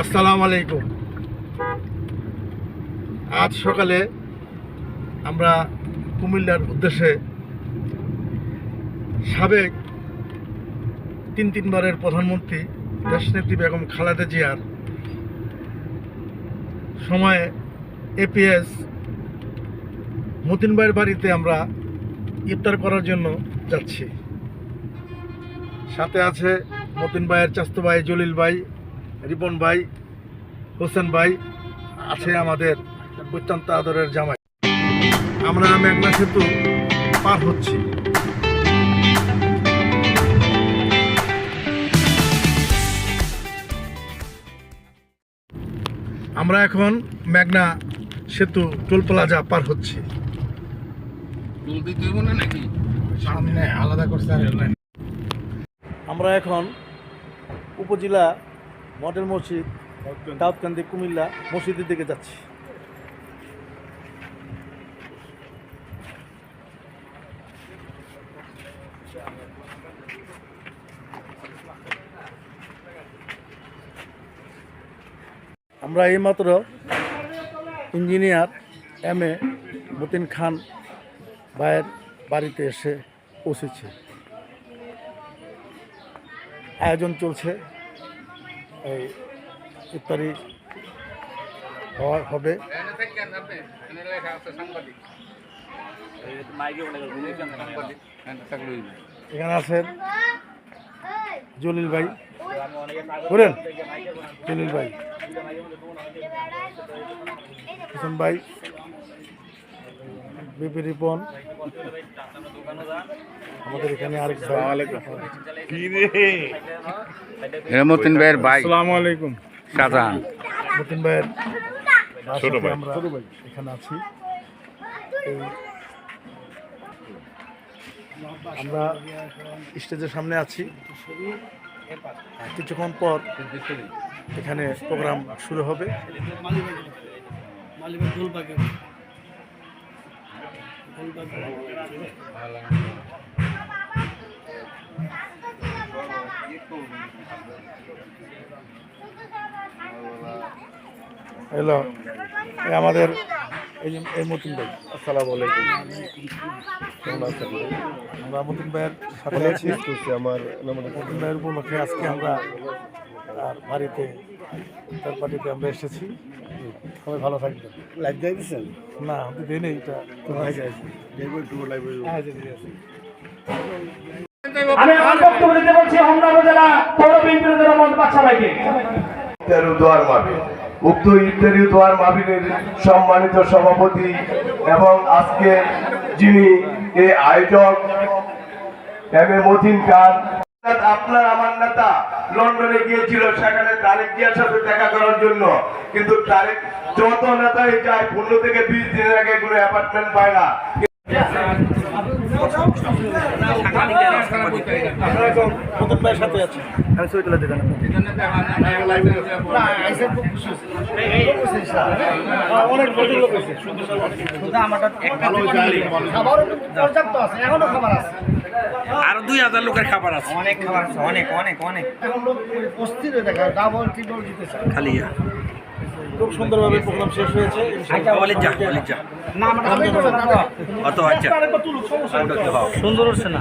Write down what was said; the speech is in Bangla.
আসসালামু আলাইকুম। আজ সকালে আমরা কুমিল্লার উদ্দেশ্যে সাবেক তিন তিনবারের প্রধানমন্ত্রী দেশনেত্রী বেগম খালেদা জিয়ার সময়ে এপিএস মতিন ভাইয়ের বাড়িতে আমরা ইফতার করার জন্য যাচ্ছি। সাথে আছে মতিন ভাইয়ের চাস্তো জলিল ভাই রিপন ভাই হোসেন ভাই আছে আমাদের অত্যন্ত আদরের জামাই। আমরা মেঘনা সেতু পার হচ্ছি। আমরা এখন মেঘনা সেতু টোল প্লাজা পার হচ্ছি। সামনে আলাদা করছে আমরা এখন উপজেলা মডেল মসজিদ দাউদকান্দি। কুমিল্লা মসজিদের দিকে যাচ্ছি। আমরা এইমাত্র engineer M A Matin Khan ভাইয়ের বাড়িতে এসে পৌঁছেছে। আয়োজন চলছে এই ইফতারি হওয়া হবে। এখানে আছেন জলিল ভাই। ঘুরেন জলিল ভাই। ভাই। বিপি রিপন। আমাদের এখানে আরেক ভাই। হেমতিন ভাইয়ের ভাই। আসসালামু আলাইকুম। শাহজাহান মতিন ভাইয়ের ছোট ভাই। আমরা এখানে আছি। আমরা স্টেজের সামনে আছি। কিছুক্ষণ পর এখানে প্রোগ্রাম শুরু হবে। হ্যালো আমাদের এই যে এই মতিন ভাই আসসালামু আলাইকুম। কেমন আছেন? আমরা মতিন ভাইয়ের সাথে আছি। আমার মতিন ভাইয়ের উপলক্ষে আজকে আমরা তার বাড়িতে তার পার্টিতে আমরা এসেছি। সবাই ভালো থাকবেন। লাইভ যাই না আমি দিই নেই এটা হ্যাঁ জি, আছে। আমি আমার বক্তব্য দিতে বলছি উপজেলা পৌর বিএনপির জনমত বাচ্চা ভাইকে। ইফতারু দোয়ার মাহফিল। উক্ত ইফতারি দোয়ার মাহফিলের সম্মানিত সভাপতি এবং আজকে যিনি এই আয়োজক, এম এ মতিন খান। আপনার আমার নেতা লন্ডনে গিয়েছিল, সেখানে তারেক জিয়ার সাথে দেখা করার জন্য। কিন্তু তারেক যত নেতাই যায়, পনেরো থেকে বিশ দিনের আগে কোনো অ্যাপার্টমেন্ট পায় না। আরও দুই হাজার লোকের খাবার আছে। অনেক খাবার আছে অনেক অনেক অনেক। খালি খুব সুন্দরভাবে প্রোগ্রাম শেষ হয়েছে। অত আচ্ছা। সুন্দর হচ্ছে না।